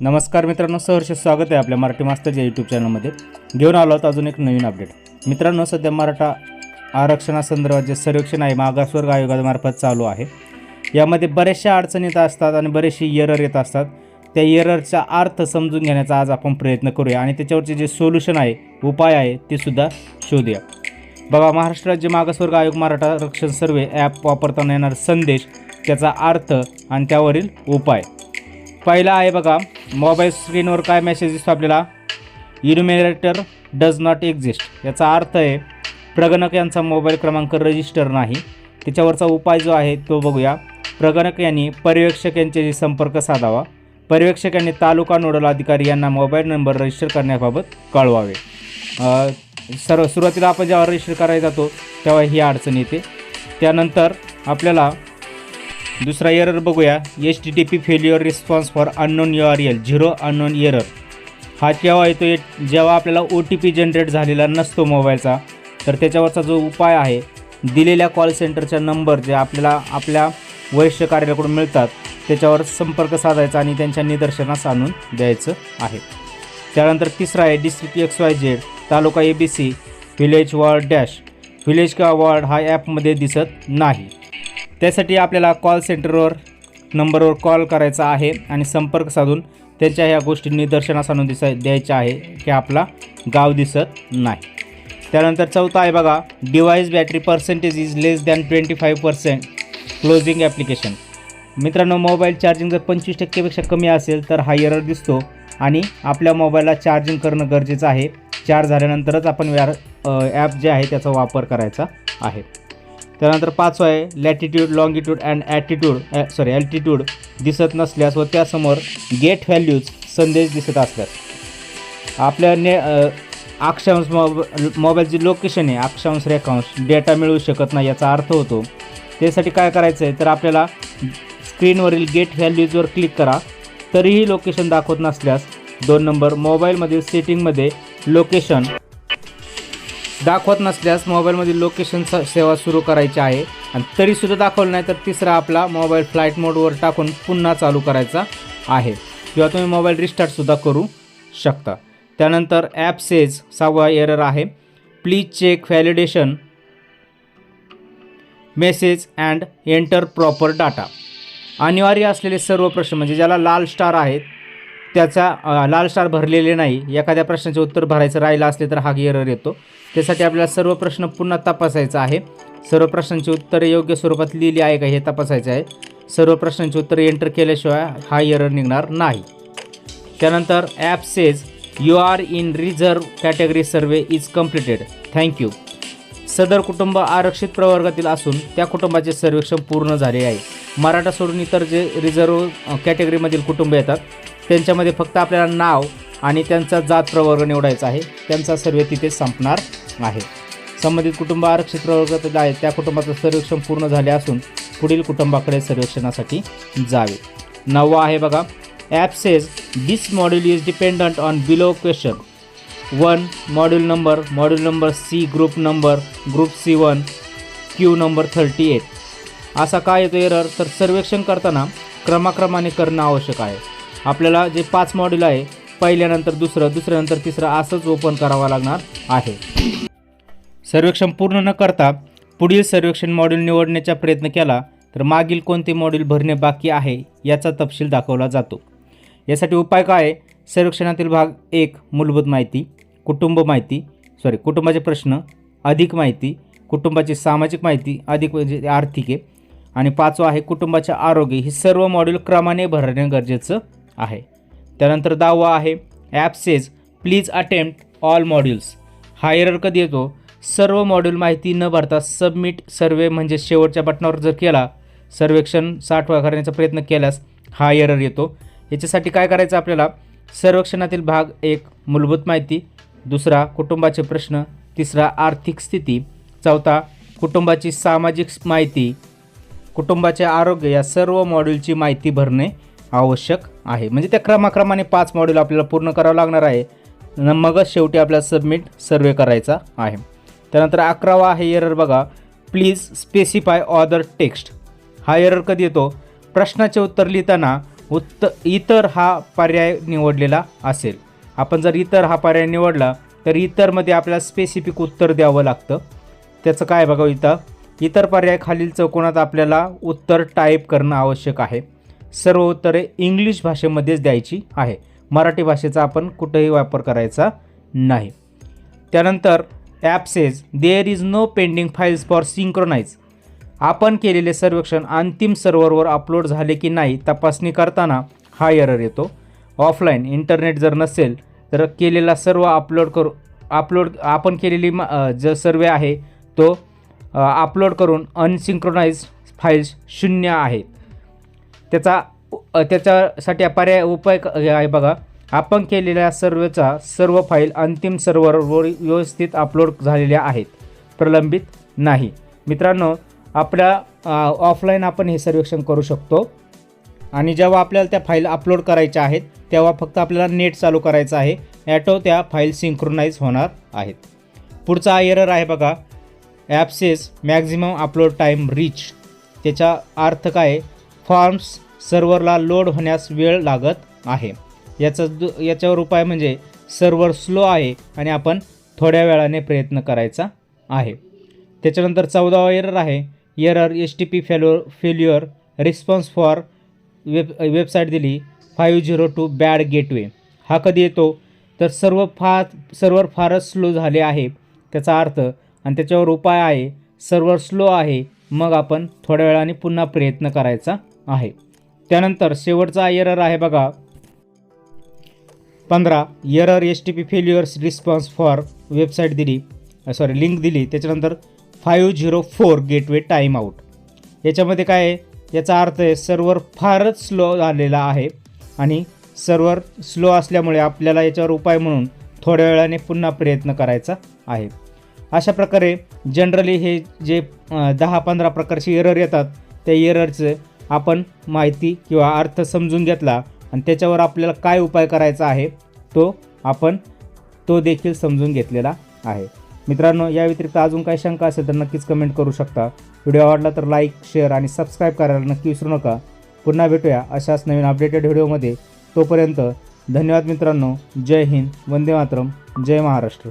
नमस्कार मित्रांनो सहर्ष स्वागत आहे आपल्या मराठी मास्टरच्या यूट्यूब चॅनलमध्ये घेऊन आलो आहोत अजून एक नवीन अपडेट मित्रांनो सध्या मराठा आरक्षणासंदर्भात जे सर्वेक्षण आहे मागासवर्ग आयोगामार्फत चालू आहे. यामध्ये बऱ्याचशा अडचणी येत असतात आणि बरेचसे एरर येत असतात. त्या एररचा अर्थ समजून घेण्याचा आज आपण प्रयत्न करूया आणि त्याच्यावरचे जे सोल्युशन आहे उपाय आहे ते सुद्धा शोधूया. बघा महाराष्ट्र राज्य मागासवर्ग आयोग मराठा आरक्षण सर्वे ॲप वापरताना येणार संदेश त्याचा अर्थ आणि त्यावरील उपाय. पहिला आहे बघा मोबाईल स्क्रीनवर काय मेसेज दिसतो आपल्याला? इन्युमिरेटर डज नॉट एक्झिस्ट याचा अर्थ आहे प्रगणक यांचा मोबाईल क्रमांक रजिस्टर नाही. त्याच्यावरचा उपाय जो आहे तो बघूया. प्रगणक यांनी पर्यवेक्षक यांच्याशी संपर्क साधावा. पर्यवेक्षक यांनी तालुका नोडल अधिकारी यांना मोबाईल नंबर रजिस्टर करण्याबाबत कळवावे. सर्व सुरुवातीला आपण जेव्हा रजिस्टर करायला जातो तेव्हा ही अडचण येते. त्यानंतर आपल्याला दुसरा एरर बघूया. H T T P failure response for unknown U R L zero unknown error हा केव्हा येतो ये- जेव्हा आपल्याला ओ टी पी जनरेट झालेला नसतो मोबाईलचा तर त्याच्यावरचा जो उपाय आहे दिलेल्या कॉल सेंटरच्या नंबर जे आपल्याला आपल्या वरिष्ठ कार्यालयाकडून मिळतात त्याच्यावर संपर्क साधायचा आणि त्यांच्या निदर्शनास आणून द्यायचं आहे. त्यानंतर तिसरा आहे district X Y Z taluka A B C village ward dash village किंवा वॉर्ड हा ॲपमध्ये दिसत नाही. त्यासाठी आपल्याला कॉल सेंटरवर नंबरवर कॉल करायचा आहे आणि संपर्क साधून त्यांच्या ह्या गोष्टी निदर्शनास आणून दिसा द्यायच्या आहे की आपला गाव दिसत नाही. त्यानंतर चौथा आहे बघा device battery percentage is less than twenty five percent closing application मित्रांनो मोबाईल चार्जिंग जर पंचवीस टक्केपेक्षा कमी असेल तर हा एरर दिसतो आणि आपल्या मोबाईलला चार्जिंग करणं गरजेचं आहे. चार्ज झाल्यानंतरच आपण व्यार ॲप जे आहे त्याचा वापर करायचा आहे. त्यानंतर पाचवा आहे latitude longitude and attitude sorry altitude दिसत नसल्यास व त्यासमोर गेट व्हॅल्यूज संदेश दिसत असल्यास आपल्या ने अक्षांश मोब मोबाईलची लोकेशन आहे अक्षांश रेखांश डेटा मिळू शकत नाही याचा अर्थ होतो त्यासाठी काय करायचं आहे तर आपल्याला स्क्रीनवरील गेट व्हॅल्यूजवर क्लिक करा तरीही लोकेशन दाखवत नसल्यास दोन नंबर मोबाईलमधील सेटिंगमध्ये लोकेशन दाखवत नसल्यास मोबाईलमधील लोकेशन स सेवा सुरू करायची आहे. आणि तरीसुद्धा दाखवलं नाही तर तिसरा आपला मोबाईल फ्लाईट मोडवर टाकून पुन्हा चालू करायचा आहे. किंवा तुम्ही मोबाईल रिस्टार्टसुद्धा करू शकता. त्यानंतर ॲप सेज सहावा एरर आहे. Please check validation message and enter proper data अनिवार्य असलेले सर्व प्रश्न म्हणजे ज्याला लाल स्टार आहेत त्याचा लाल स्टार भरलेले नाही. एखाद्या प्रश्नाचे उत्तर भरायचं राहिलं असले तर हा एरर येतो. त्यासाठी आपल्याला सर्व प्रश्न पुन्हा तपासायचा आहे. सर्व प्रश्नांची उत्तरे योग्य स्वरूपात लिहिली आहे का हे तपासायचं आहे. सर्व प्रश्नांची उत्तरे एंटर केल्याशिवाय हा एरर निघणार नाही. त्यानंतर app says you are in reserve category survey is completed thank you सदर कुटुंब आरक्षित प्रवर्गातील असून त्या कुटुंबाचे सर्वेक्षण पूर्ण झाले आहे. मराठा सोडून इतर जे रिझर्व कॅटेगरीमधील कुटुंब येतात त्यांच्यामध्ये फक्त आपल्याला नाव आणि त्यांचा जात प्रवर्ग निवडायचा आहे. त्यांचा सर्वे तिथे संपणार आहे. संबंधित कुटुंब आरक्षित प्रवर्गातील आहे त्या कुटुंबाचं सर्वेक्षण पूर्ण झाले असून पुढील कुटुंबाकडे सर्वेक्षणासाठी जावे. नववा आहे बघा. App says this module is dependent on below question one module number module number C group number group C one Q number thirty eight असा काय येतो एरर तर सर्वेक्षण करताना क्रमाक्रमाने करणं आवश्यक आहे. आपल्याला जे पाच मॉड्यूल आहे पहिल्यानंतर दुसरं दुसऱ्यानंतर तिसरं असंच ओपन करावं लागणार आहे. सर्वेक्षण पूर्ण न करता पुढील सर्वेक्षण मॉड्यूल निवडण्याचा प्रयत्न केला तर मागील कोणते मॉड्यूल भरणे बाकी आहे याचा तपशील दाखवला जातो. यासाठी उपाय काय आहे? सर्वेक्षणातील भाग एक मूलभूत माहिती कुटुंब माहिती सॉरी कुटुंबाचे प्रश्न अधिक माहिती कुटुंबाची सामाजिक माहिती अधिक म्हणजे आर्थिक आहे आणि पाचवा आहे कुटुंबाचे आरोग्य. ही सर्व मॉड्यूल क्रमाने भरणे गरजेचं आहे. त्यानंतर दहावा आहे app says please attempt all modules हा एरर कधी येतो? सर्व मॉड्यूल माहिती न भरता सबमिट सर्वे म्हणजे शेवटच्या बटनावर जर केला सर्वेक्षण साठवा करण्याचा प्रयत्न केल्यास हा एरर येतो. याच्यासाठी काय करायचं आपल्याला? सर्वेक्षणातील भाग एक मूलभूत माहिती. दुसरा कुटुंबाचे प्रश्न. तिसरा आर्थिक स्थिती. चौथा कुटुंबाची सामाजिक माहिती. कुटुंबाचे आरोग्य. या सर्व मॉड्यूलची माहिती भरणे. आवश्यक आहे. म्हणजे त्या क्रमाक्रमाने पाच मॉड्यूल आपल्याला पूर्ण करावं लागणार आहे. न मगच शेवटी आपल्याला सबमिट सर्वे करायचा आहे. त्यानंतर अकरावा आहे एरर बघा. प्लीज स्पेसिफाय ऑदर टेक्स्ट हा एरर कधी येतो? प्रश्नाचे उत्तर लिहिताना उत्त इतर हा पर्याय निवडलेला असेल. आपण जर इतर हा पर्याय निवडला तर इतरमध्ये आपल्याला स्पेसिफिक उत्तर द्यावं लागतं. त्याचं काय बघा इथं? इतर पर्याय खालील चौकोनात आपल्याला उत्तर टाईप करणं आवश्यक आहे. सर्व उत्तरे इंग्लिश भाषेमध्येच द्यायची आहे. मराठी भाषेचा आपण कुठेही वापर करायचा नाही. त्यानंतर app says there is no pending files for synchronize आपण केलेले सर्वेक्षण अंतिम सर्व्हरवर अपलोड झाले की नाही तपासणी करताना हा एरर येतो. ऑफलाईन इंटरनेट जर नसेल तर केलेला सर्व अपलोड करू अपलोड आपण केलेली मा जो सर्वे आहे तो अपलोड करून अनसिंक्रोनाइज फाईल्स शून्य आहेत त्याचा त्याच्यासाठी पर्याय उपाय क- आहे बघा. आपण केलेल्या सर्वेचा सर्व फाईल अंतिम सर्व्हरवर व्यवस्थित अपलोड झालेल्या आहेत. प्रलंबित नाही. मित्रांनो आपल्या ऑफलाईन आपण हे सर्वेक्षण करू शकतो. आणि जेव्हा आपल्याला त्या फाईल अपलोड करायच्या आहेत तेव्हा फक्त आपल्याला नेट चालू करायचं आहे. ॲटो त्या फाईल सिंक्रोनाइज होणार आहेत. पुढचा एरर आहे बघा. App says maximum upload time reach. त्याचा अर्थ काय फॉर्म्स सर्व्हरला लोड होण्यास वेळ लागत आहे. याचा दु याच्यावर उपाय म्हणजे सर्व्हर स्लो आहे आणि आपण थोड्या वेळाने प्रयत्न करायचा आहे. त्याच्यानंतर चौदावा एरर आहे. Error H T P failure failure response for web website दिली. Five zero two bad gateway हा कधी येतो? तर सर्व फार सर्व्हर फारच स्लो झाले आहे. त्याचा अर्थ आणि त्याच्यावर उपाय आहे. सर्व्हर स्लो आहे. मग आपण थोड्या वेळाने पुन्हा प्रयत्न करायचा आहे. त्यानंतर शेवटचा एरर आहे बघा. पंधरा error S T P failures response for website दिली. सॉरी लिंक दिली. त्याच्यानंतर five zero four gateway time out याच्यामध्ये काय आहे? याचा अर्थ आहे सर्व्हर फारच स्लो झालेला आहे आणि सर्व्हर स्लो असल्यामुळे आपल्याला याच्यावर उपाय म्हणून थोड्या वेळाने पुन्हा प्रयत्न करायचा आहे. अशा प्रकारे जनरली हे जे दहा पंधरा प्रकारचे एरर येतात त्या एररचं आपण माहिती किंवा अर्थ समजून घेतला आणि त्याच्यावर आपल्याला काय उपाय करायचा आहे तो आपण तो देखील समजून घेतलेला आहे. मित्रांनो या व्यतिरिक्त अजून काही शंका असेल तर नक्कीच कमेंट करू शकता. व्हिडिओ आवडला तर लाईक शेअर आणि सबस्क्राईब करायला नक्की विसरू नका. पुन्हा भेटूया अशाच नवीन अपडेटेड व्हिडिओमध्ये. तोपर्यंत धन्यवाद मित्रांनो. जय हिंद. वंदे मातरम. जय महाराष्ट्र.